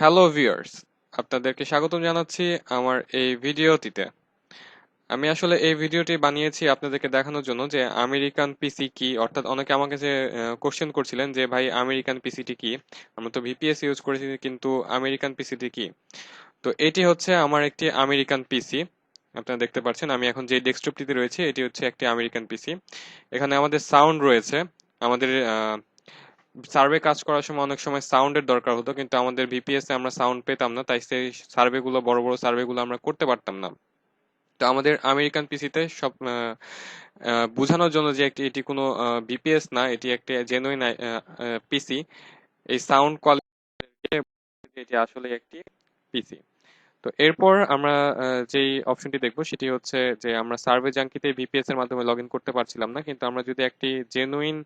Hello viewers আপনাদেরকে স্বাগতম জানাচ্ছি আমার এই ভিডিওটিতে। আমি আসলে এই ভিডিওটি বানিয়েছি আপনাদেরকে দেখানোর জন্য যে আমেরিকান পিসি কি? অর্থাৎ অনেকে আমাকে যে কোশ্চেন করছিলেন যে, ভাই, আমেরিকান পিসিটি কি? আমরা তো ভিপিএস ইউজ করেছি, কিন্তু আমেরিকান পিসিটি কি? তো এটি হচ্ছে আমার একটি আমেরিকান পিসি আপনারা দেখতে পাচ্ছেন, আমি এখন যে ডেস্কটপটিতে রয়েছে, এটি হচ্ছে একটি আমেরিকান পিসি এখানে আমাদের সাউন্ড রয়েছে। আমাদের সার্ভে কাজ করার সময় অনেক সময় সাউন্ডের দরকার হতো, কিন্তু আমাদের ভিপিএস এ আমরা সাউন্ড পেতাম না, তাই সেই সার্ভেগুলো বড় বড় সার্ভেগুলো আমরা করতে পারতাম না। তো আমাদের আমেরিকান পিসিতে সব বোঝানোর জন্য যে একটি, এটি কোনো ভিপিএস না, এটি একটি জেনুইন পিসি এই সাউন্ড কোয়ালিটি এটি আসলে একটি পিসি তো এরপর আমরা যেই অপশনটি দেখব, সেটি হচ্ছে যে আমরা সার্ভে জাঙ্কিতে ভিপিএস এর মাধ্যমে লগ করতে পারছিলাম না, কিন্তু আমরা যদি একটি জেনুইন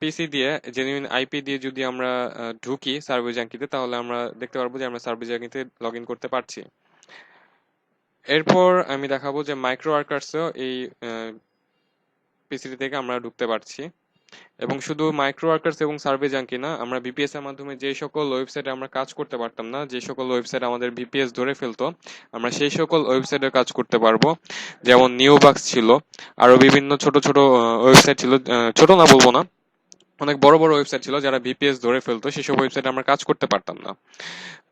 পিসি দিয়ে জেনুইন আইপি দিয়ে যদি আমরা ঢুকি সার্ভে জাঙ্কিতে তাহলে আমরা দেখতে পারব যে আমরা সার্ভিস জাঙ্কিতে লগ করতে পারছি। এরপর আমি দেখাবো যে মাইক্রো ওয়ার্কার্সেও এই পিসিটি থেকে আমরা ঢুকতে পারছি। এবং শুধু মাইক্রো ওয়ার্কার্স এবং সার্ভে জাঙ্কি না, আমরা বিপিএস এর মাধ্যমে যে সকল ওয়েবসাইটে আমরা কাজ করতে পারতাম না, যে সকল ওয়েবসাইট আমাদের বিপিএস ধরে ফেলতো, আমরা সেই সকল ওয়েবসাইটে কাজ করতে পারব। যেমন নিউ বাক্স ছিল, আরও বিভিন্ন ছোট ছোট ওয়েবসাইট ছিল ছোট না বলব না অনেক বড় বড় ওয়েবসাইট ছিল যারা ভিপিএস ধরে ফেলতো, সেসব ওয়েবসাইটে আমরা কাজ করতে পারতাম না।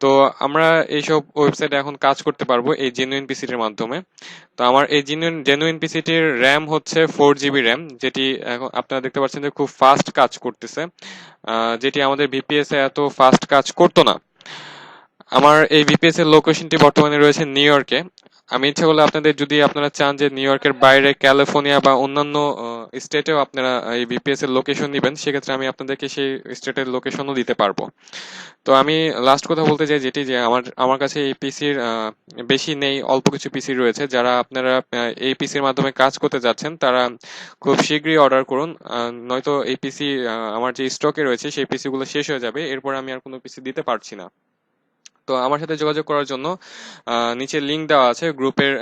তো আমরা এইসব ওয়েবসাইটে এখন কাজ করতে পারব এই জেনুইন পিসিটির মাধ্যমে। তো আমার এই জেনুইন জেনুইন পিসিটির র্যাম হচ্ছে ফোর জিবি র্যাম যেটি এখন আপনারা দেখতে পাচ্ছেন যে খুব ফাস্ট কাজ করতেছে। যেটি আমাদের ভিপিএস এত ফাস্ট কাজ করতো না। আমার এই ভিপিএস এর লোকেশনটি বর্তমানে রয়েছে নিউ ইয়র্কে আমি ইচ্ছা করলে আপনাদের যদি আপনারা চান যে নিউ ইয়র্কের বাইরে ক্যালিফোর্নিয়া বা অন্যান্য স্টেটেও আপনারা এই ভিপিএস এর লোকেশন নেবেন, সেক্ষেত্রে আমি আপনাদেরকে সেই স্টেটের লোকেশনও দিতে পারব। তো আমি লাস্ট কথা বলতে চাই যেটি, যে আমার আমার কাছে এই পিসির বেশি নেই, অল্প কিছু পিসি রয়েছে। যারা আপনারা এই পিসির মাধ্যমে কাজ করতে যাচ্ছেন, তারা খুব শীঘ্রই অর্ডার করুন। নয়তো এই পিসি আমার যে স্টকে রয়েছে, সেই পিসিগুলো শেষ হয়ে যাবে। এরপর আমি আর কোনো পিসি দিতে পারছি না। তো আমার সাথে যোগাযোগ করার জন্য নিচে লিঙ্ক দেওয়া আছে গ্রুপের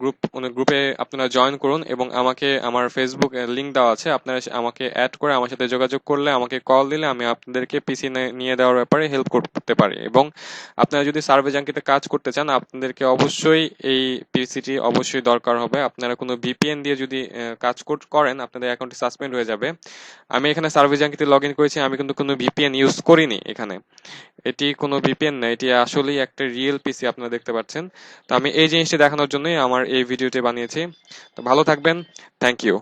গ্রুপ মানে গ্রুপে আপনারা জয়েন করুন এবং আমাকে, আমার ফেসবুক লিঙ্ক দেওয়া আছে। আপনারা আমাকে অ্যাড করে আমার সাথে যোগাযোগ করলে, আমাকে কল দিলে আমি আপনাদেরকে পিসি নিয়ে দেওয়ার ব্যাপারে হেল্প করতে পারি এবং আপনারা যদি সার্ভে জাঙ্কিতে কাজ করতে চান, আপনাদেরকে অবশ্যই এই পিসিটি অবশ্যই দরকার হবে। আপনারা কোনো ভিপিএন দিয়ে যদি কাজ করেন, আপনাদের অ্যাকাউন্টটি সাসপেন্ড হয়ে যাবে। আমি এখানে সার্ভে জাঙ্কিতে লগ ইন করেছি, আমি কিন্তু কোনো ভিপিএন ইউজ করিনি এখানে। এটি কোনো ভিপিএন না এটি আসলেই একটা রিয়েল পিসি আপনারা দেখতে পাচ্ছেন। তো আমি এই জিনিসটি দেখানোর জন্যই আমার এই ভিডিওটি বানিয়েছি। তো ভালো থাকবেন। Thank you